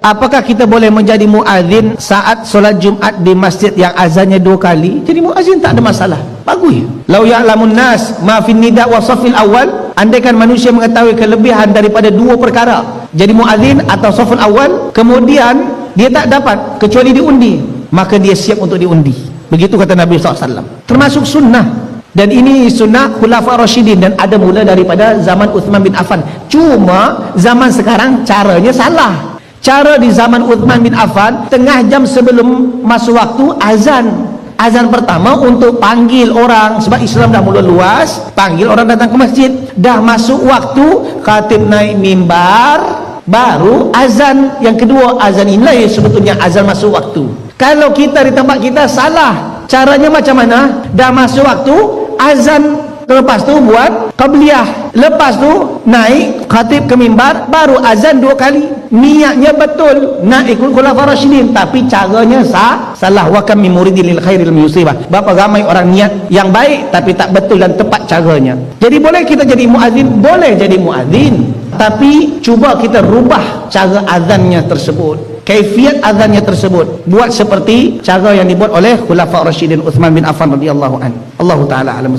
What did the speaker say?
Apakah kita boleh menjadi muazin saat solat Jumaat di masjid yang azannya dua kali? Jadi muazin tak ada masalah. Bagus. Lau ya'lamun nas ma fin nida wa safil awal, andaikan manusia mengetahui kelebihan daripada dua perkara, jadi muazin atau saful awal, kemudian dia tak dapat kecuali diundi, maka dia siap untuk diundi. Begitu kata Nabi SAW. Termasuk sunnah. Dan ini sunnah khulafa Rashidin dan ada mula daripada zaman Uthman bin Affan. Cuma zaman sekarang caranya salah. Cara di zaman Uthman bin Affan tengah jam sebelum masuk waktu azan. Azan pertama untuk panggil orang sebab Islam dah mula luas, panggil orang datang ke masjid. Dah masuk waktu khatib naik mimbar, baru azan yang kedua azan inilah sebetulnya azan masuk waktu. Kalau kita di tempat kita salah. Caranya macam mana? Dah masuk waktu azan Lepas tu buat qabliyah. Lepas tu naik khatib ke mimbar baru azan dua kali. Niatnya betul nak ikut khulafa rasyidin tapi caranya sah. Salah wa kam min muridin lil khairil musibah. Berapa ramai orang niat yang baik tapi tak betul dan tepat caranya. Jadi boleh kita jadi muazin? Boleh jadi muazin. Tapi cuba kita rubah cara azannya tersebut. Kaifiat azannya tersebut buat seperti cara yang dibuat oleh khulafa rasyidin Uthman bin Affan radhiyallahu an. Allah taala alam